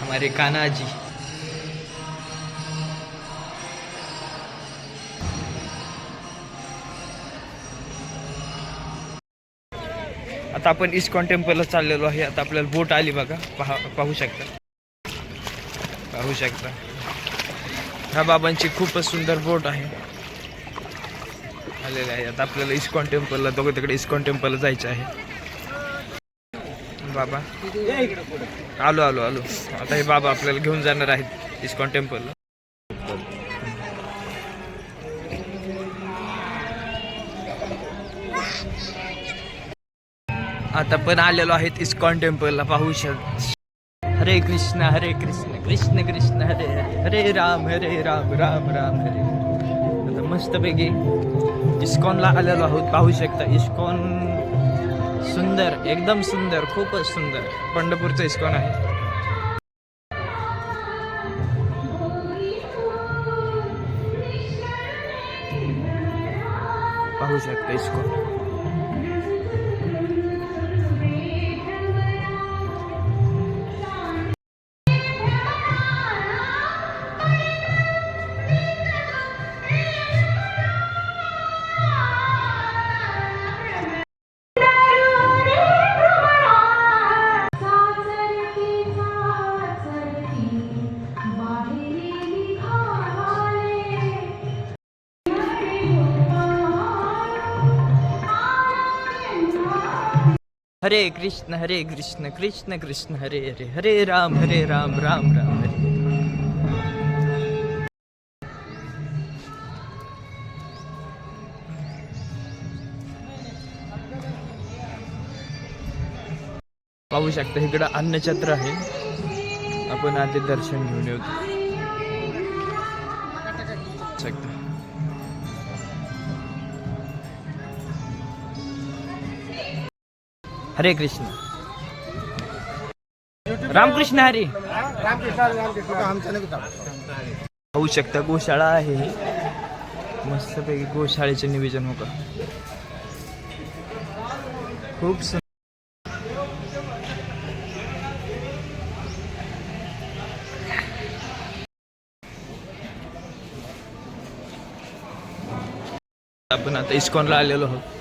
हमारे कान्हा जी। आता आपण इस्कॉन टेम्पलला चाललेलो आहे. आता आपल्याला बोट आली बघा. पहा पाहू शकता. पाहू शकता. ह्या बाबांची खूपच सुंदर बोट आहे. आलेली आहे. आता आपल्याला इस्कॉन टेम्पलला दोघं तिकडे इस्कॉन टेम्पलला जायचं आहे. बाबा. आलो आलो आलो. आता हे बाबा आपल्याला घेऊन जाणार आहेत इस्कॉन टेम्पलला. आता पण आलेलो आहेत इस्कॉन टेम्पलला पाहू शक हरे कृष्ण हरे कृष्ण कृष्ण कृष्ण हरे हरे हरे राम हरे राम राम राम हरे आता मस्तपैकी इस्कॉनला आलेलो आहोत पाहू शकता. इस्कॉन सुंदर एकदम सुंदर खूपच सुंदर. पंढरपूरचं इस्कॉन आहे. पाहू शकता इस्कॉन. हरे कृष्ण हरे कृष्ण कृष्ण कृष्ण हरे हरे हरे राम हरे राम राम राम हरे पाहू शकता इकडं अन्नछत्र आहे. आपण आधी दर्शन घेऊन येऊ. शकता हरे कृष्ण. रामकृष्ण हरी. पाहू शकता गोशाळा आहे मस्तपैकी गोशाळेचे निवेदन हो का खूप सुंदर आपण आता इस्कॉनला आलेलो आहोत.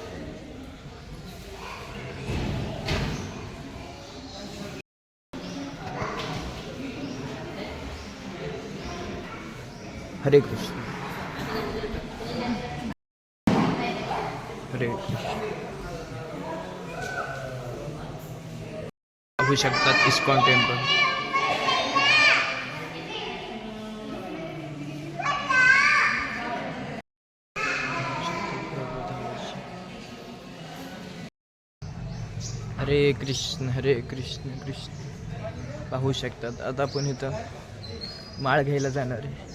हरे कृष्ण. हरे कृष्ण. पाहू शकतात इस्कॉन टेम्पल. हरे कृष्ण हरे कृष्ण कृष्ण. पाहू शकतात. आता आपण इथं माळ घ्यायला जाणार आहे.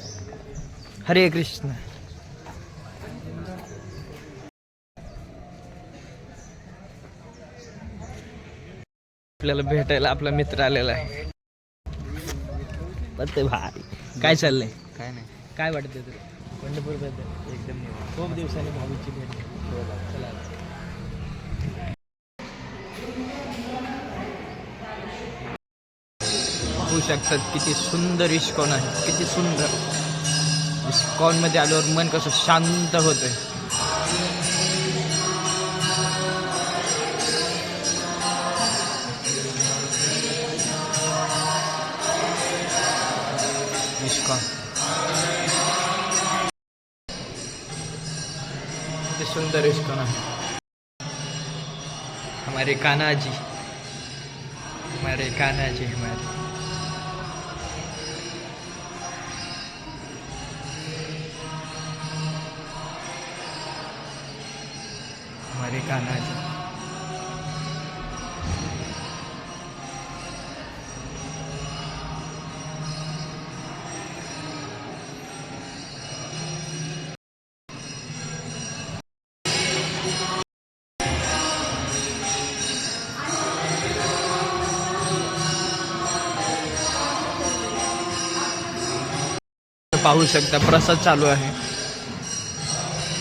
हरे कृष्ण. आपल्याला भेटायला आपला मित्र आलेला आहे. भाई काय चाललंय? काय नाही. काय वाटतं तुला? पंढरपूरबद्दल एकदम खूप दिवसांनी भाऊची भेट चला. शकतात किती सुंदर इस्कॉन आहे किती सुंदर. इस्कॉनमध्ये आल्यावर मन कसं शांत होतंय. इस्कॉन ते सुंदर इस्कॉन आहे हमारे कान्हा जी. हमारे कान्हा जी हमारे. हमारे कान्हा जी। पाहू शकता प्रसाद चालू आहे.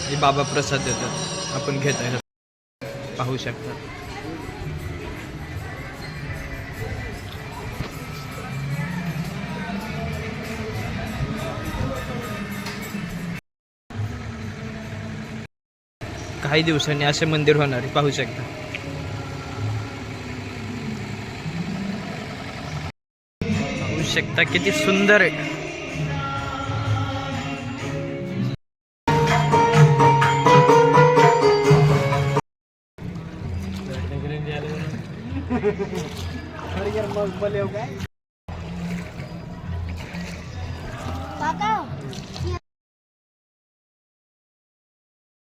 हे बाबा प्रसाद देतात. आपण घेत आहे. पाहू शकता. काही दिवसांनी असे मंदिर होणार पाहू शकता. पाहू शकता किती सुंदर आहे. મગ મળે એવું કાકા